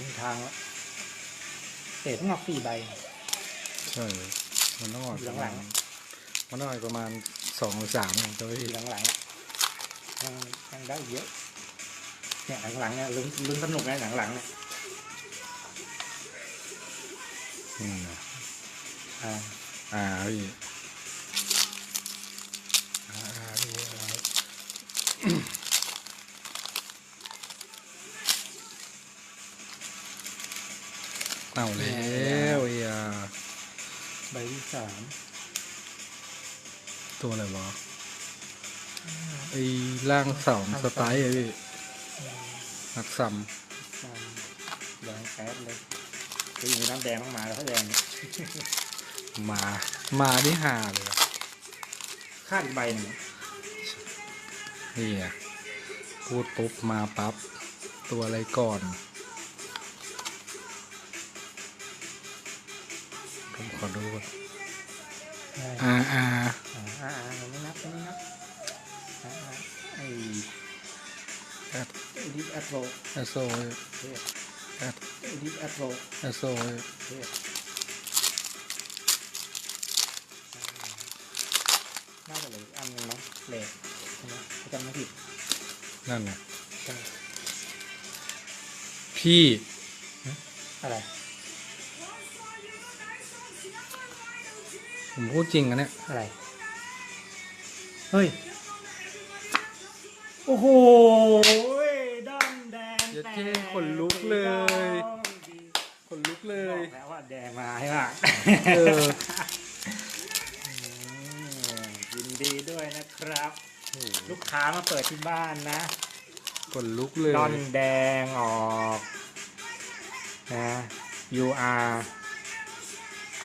ถึงทางแล้วเศษต้องออกสี่ใบ ใช่ มันต้องออกหลัง มันต้องออกประมาณสองหรือสามของตัวทีพี่หลังๆอะยังยังได้เยอะ เนี่ยหลังๆเนี่ยลุ้นลุ้นสนุกนะหลังๆเนี่ยอืมอ่าอ่าพี่อ่าอ่าพี่อ่า เอาแล้วไอ้ยาใบที่สามตัวอะไรวะไอ้ล่างสองสไตล์อะพี่หักซัมสามแดงแป๊ดเลยคือมีน้ำแดงต้องมาแล้วเขาแดงเนี่ยมา มาที่หาเลยอะคาดอีกใบหนึ่งนี่ไงพูดปุ๊บมาปั๊บ ตัวอะไรก่อน ผมขอดูก่อนอ่าอ่าอ่าอ่าอ่าอ่าไม่นับไม่นับอ่าอ่าไอ้แอดไอ้ดิแอดโรแอดโซเทพแอดไอ้ดิแอดโรแอดโซเทพน่าจะเหลืออกอันหนึงเนาะเลทใช่ไหมถ้าจำไม่ผิดนั่นน่ะใช่พี่อะไร ผมพูดจริงอะเนี่ยอะไร เฮ้ย โอ้โหดำแดงอย่าเท่ขนลุกเลยคนลุกเลเลยยแล้วว่าแดงมาใช่ป่ะเออ มยินดีด้วยนะครับ ลูกค้ามาเปิดที่บ้านนะคนลุกเลย ดอนแดงออกนะ you are